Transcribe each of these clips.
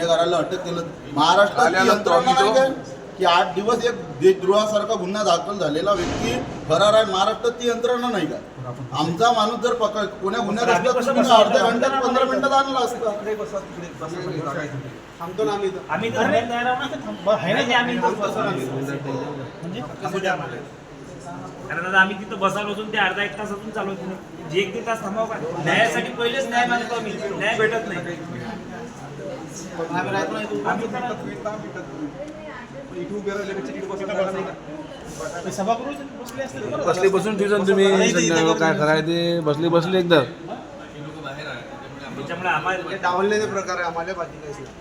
अटक केलं. महाराष्ट्रात यंत्रणा नाही काय की आठ दिवस एक देशद्रोहासारखा गुन्हा दाखल झालेला व्यक्ती फरार आहे. महाराष्ट्रात ती यंत्रणा नाही का? आमचा माणूस जर पकड कोण्या गुन्ह्यात असला तर तुम्ही अर्ध्या घंट्यात पंधरा मिनिटात आणला असता. थांबतो ना आम्ही. आम्ही ना. म्हणजे. कारण आता आम्ही तिथं बसायला असून ते अर्धा एक तास अजून चालू होते नाही. जे एक ते तास थांबावं का? न्यायासाठी पहिलेच न्याय मागतो आम्ही न्याय भेटत नाही. आम्ही राहतो इथे उभे नाही का? बसले बसून ठेवसान तुम्ही. काय करायचे? ते बसले बसले हे डावलण्याचे प्रकार आहे आम्हाला बाकी काहीच नाही.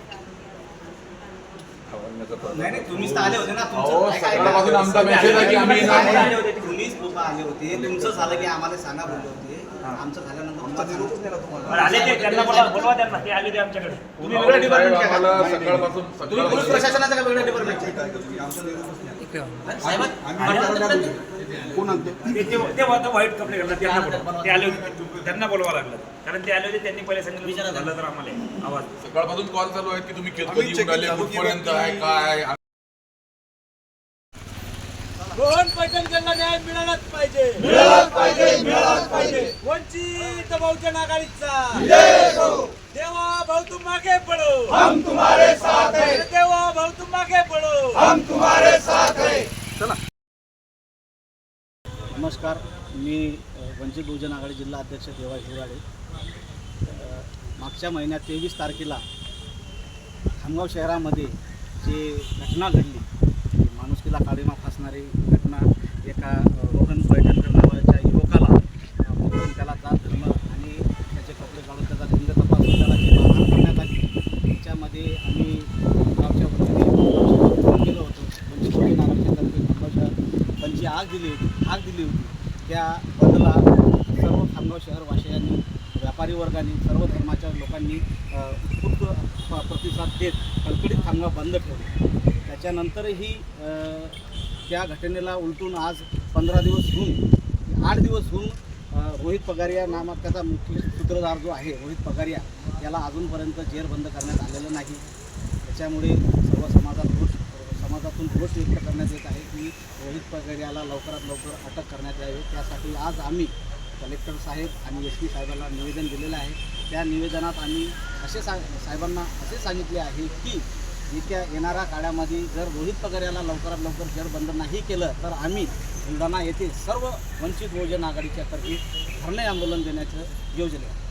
नाही नाही तुम्हीच तर आले होते ना तुमचं काय- काय- सकाळपासून आमचा मेसेज आहे की आम्ही तुम्हीच येणार आले होते तुम्हीच लोक आले होते. तुमचं झालं की आम्हाला सांगा बोलले होते. आमचं झाल्यानंतर आमचा तुमचं निरोपच दिला तुम्हाला. बरं, आले ते त्यांना बोलवा बोलवा त्यांना ते आले ते आमच्याकडे. तुम्ही वेगळं डिपार्टमेंट काय आम्हाला सकाळपासून तुम्ही पोलीस सकाळपासून प्रशासनाचं काय वेगळं डिपार्टमेंट आमचा निरोपच नाही. साहेब कोण आणते? ते ते- ते होतं व्हाईट कपडे घालतात त्यांना बोलवा. ते आले होते. त्यांना बोलवा लागलं. कारण ते आले होते त्यांनी पहिले सांगितलं झालं तर आम्हाला आवाज. सकाळपासून कॉल चालू आहेत की तुम्ही कधी येऊन राहिले कुठपर्यंत. आहे काय रोहन पैठणकरला न्याय मिळालाच पाहिजे मिळालाच पाहिजे. मिळालाच पाहिजे वंचित बहुजन आघाडीचा. देवा भाऊ तुम मागे पडो. हम तुम्हारे साथ है. देवा भाऊ तुम मागे पडो. हम नमस्कार. मी वंचित बहुजन आघाडी जिल्हा अध्यक्ष देवा हिराडे अ, मागच्या महिन्यात तेवीस तारखेला खामगाव शहरामध्ये जे घटना घडली माणुसकीला काळीमा फासणारी घटना एका रोहन पैठणकर नावाच्या युवकाला अ, पकडून त्याला जात धरणं आणि त्याचे कपडे काढून त्याचा लिंग तपासून त्याला जी मारहाण करण्यात आली त्याच्यामध्ये आम्ही गावच्या वतीने घेऊन गेलो होतो वंचित बहुजन आघाडीच्या तर्फे खामगाव हाक दिली होती हाक दिली होती. त्या बदला सर्व खामगाव शहरवासियांनी व्यापारी वर्गाने सर्व धर्माच्या लोकांनी अ, उत्स्फूर्त प- प्रतिसाद देत कडकडीत खामगाव बंद ठेवले. त्याच्यानंतरही त्या घटनेला उलटून आज पंधरा दिवस होऊन आठ दिवस होऊन रोहित पगारिया नामक त्याचा मुख्य सूत्रधार जो आहे रोहित पगारिया याला अजूनपर्यंत जेरबंद करण्यात आलेलं नाही. त्याच्यामुळे सर्व समाजात रोष समाजातून घोष व्यक्त करण्यात येत आहे की रोहित पगारियाला लवकरात लवकर अटक करण्यात यावी. त्यासाठी आज आम्ही कलेक्टर साहेब आणि एस पी साहेबांना निवेदन दिलेलं आहे. त्या निवेदनात आम्ही असे सा साहेबांना असे सांगितले आहे की येत्या येणाऱ्या काळामध्ये जर रोहित पगारियाला लवकरात लवकर जेरबंद नाही केलं तर आम्ही बुलढाणा येथे सर्व वंचित बहुजन आघाडीच्या तर्फे धरणे आंदोलन देण्याचं योजले आहे.